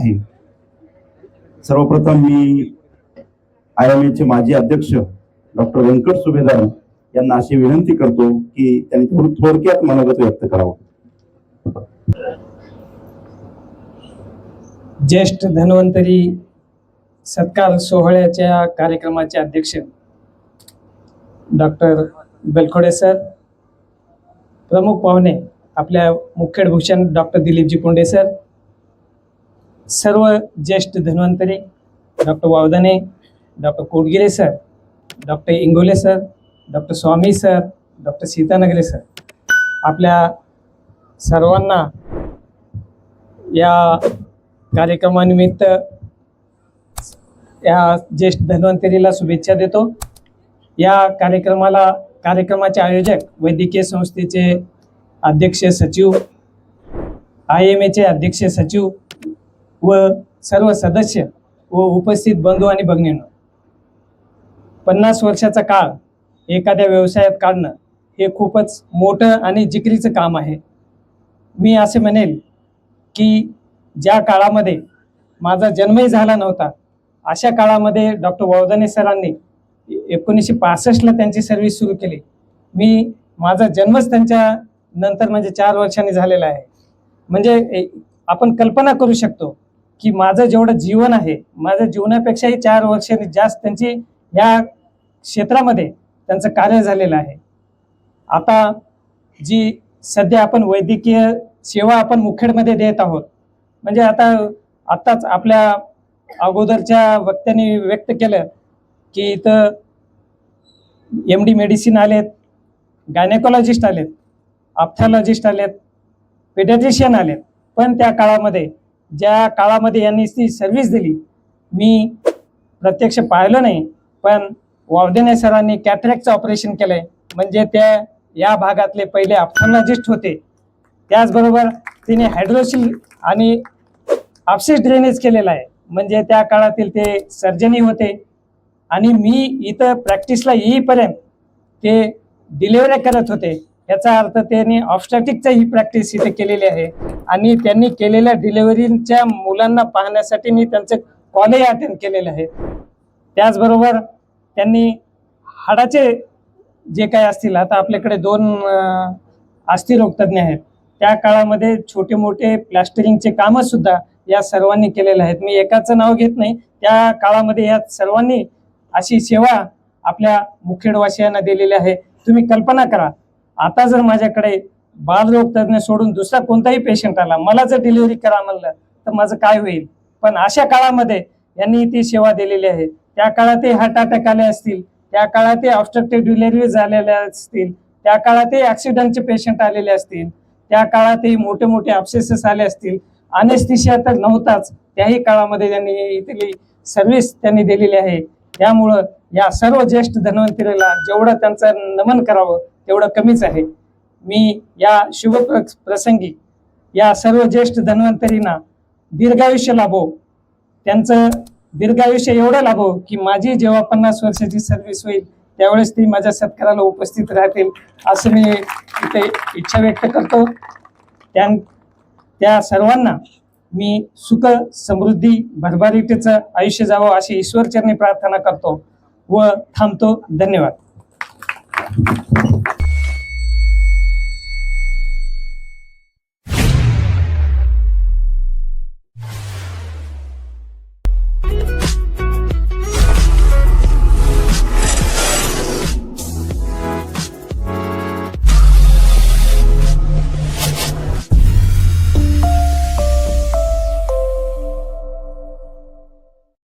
आहे. सर्वप्रथम मी I am चे माजी अध्यक्ष डॉक्टर व्यंकट सुभेदार यांना अशी विनंती करतो की त्यांनी थोडं थोडक्यात मनोगत व्यक्त करावं. ज्येष्ठ धन्वंतरी सत्कार सोहळ्याच्या कार्यक्रमाचे अध्यक्ष डॉक्टर बेलखोडे सर प्रमुख पाहुणे आपल्या मुख्यभूषण डॉक्टर दिलीपजी पुंडे सर सर्व ज्येष्ठ Dhanvantari doctor Wavdane doctor Kodgire sir doctor Ingole sir doctor Swami sir doctor Sitanagare sir. आपल्या सर्वांना या कार्यक्रमानिमित्त या ज्येष्ठ धन्वंतरीला शुभेच्छा देतो. या कार्यक्रमाला कार्यक्रमाचे आयोजक वैद्यकीय संस्थेचे अध्यक्ष सचिव आय एम एचे अध्यक्ष सचिव व सर्व सदस्य व उपस्थित बंधू आणि भगिनींनो पन्नास वर्षाचा काळ एखाद्या व्यवसायात काढणं हे खूपच मोठं आणि जिकरीचं काम आहे. मी असे म्हणेल की ज्या काळामध्ये माझा जन्मही झाला नव्हता अशा काळामध्ये डॉक्टर वौदाने सरांनी एकोणीसशे पासष्टला त्यांची सर्व्हिस सुरू केली. मी माझा जन्मच त्यांच्या नंतर म्हणजे चार वर्षांनी झालेला आहे. म्हणजे आपण कल्पना करू शकतो की माझं जेवढं जीवन आहे माझ्या जीवनापेक्षाही चार वर्षांनी जास्त त्यांची या क्षेत्रामध्ये त्यांचं कार्य झालेलं आहे. आता जी सध्या आपण वैद्यकीय सेवा आपण मुखेडमध्ये देत आहोत म्हणजे आता आत्ताच आपल्या अगोदरच्या वक्त्यांनी व्यक्त केलं की इथं एम डी मेडिसिन आलेत गायनेकॉलॉजिस्ट आलेत ऑप्थॉलॉजिस्ट आलेत पेडियाट्रिशियन आलेत. पण त्या काळामध्ये ज्या काळामध्ये यांनी ती सर्व्हिस दिली मी प्रत्यक्ष पाहिलं नाही पण वावदेने सरांनी कॅटरॅक्टचं ऑपरेशन केलं आहे म्हणजे त्या या भागातले पहिले ऑप्थॉलॉजिस्ट होते. त्याचबरोबर तिने हायड्रोसिल आणि ऑप्सिस ड्रेनेज केलेला आहे. म्हणजे त्या काळातील ते सर्जनही होते. आणि मी इथं प्रॅक्टिसला येईपर्यंत ते डिलेवरी करत होते. याचा अर्थ त्यांनी ऑबस्टॅटिकचा ही प्रॅक्टिस इथे केलेली आहे. आणि त्यांनी केलेल्या डिलिव्हरीच्या मुलांना पाहण्यासाठी मी त्यांचे कॉलही अटेंड केलेले आहे. त्याचबरोबर त्यांनी हाडाचे जे काही असतील आता आपल्याकडे दोन अस्थिरोगतज्ञ आहेत. त्या काळामध्ये छोटे मोठे प्लॅस्टरिंगचे कामं सुद्धा या सर्वांनी केलेले आहेत. मी एकाचं नाव घेत नाही. त्या काळामध्ये या सर्वांनी अशी सेवा आपल्या मुखेडवासियांना दिलेली आहे. तुम्ही कल्पना करा. आता जर माझ्याकडे बालरोग तज्ज्ञ सोडून दुसरा कोणताही पेशंट आला मला जर डिलिव्हरी करा म्हणलं तर माझं काय होईल? पण अशा काळामध्ये यांनी ती सेवा दिलेली आहे. त्या काळातही हार्ट अटॅक आले असतील त्या काळातही ऑब्स्ट्रक्टिव्ह डिलिव्हरी झालेल्या असतील त्या काळातही ॲक्सिडेंटचे पेशंट आलेले असतील त्या काळातही मोठे मोठे अपसेसेस आले असतील अनेस्थिशिया तर नव्हताच त्याही काळामध्ये त्यांनी इथली सर्व्हिस त्यांनी दिलेली आहे. त्यामुळं या सर्व ज्येष्ठ धन्वंतरीला जेवढं त्यांचं नमन करावं तेवढं कमीच आहे. मी या शुभ प्रसंगी या सर्व ज्येष्ठ धन्वंतरींना दीर्घायुष्य लाभो. त्यांचं दीर्घायुष्य एवढं लाभो की माझी जेव्हा पन्नास वर्षाची सर्व्हिस होईल त्यावेळेस ती माझ्या सत्काराला उपस्थित राहतील असं मी इथे इच्छा व्यक्त करतो. त्या त्या सर्वांना मी सुख समृद्धी भरभराटीचं आयुष्य जावं अशी ईश्वरचरणी प्रार्थना करतो व थांबतो. धन्यवाद.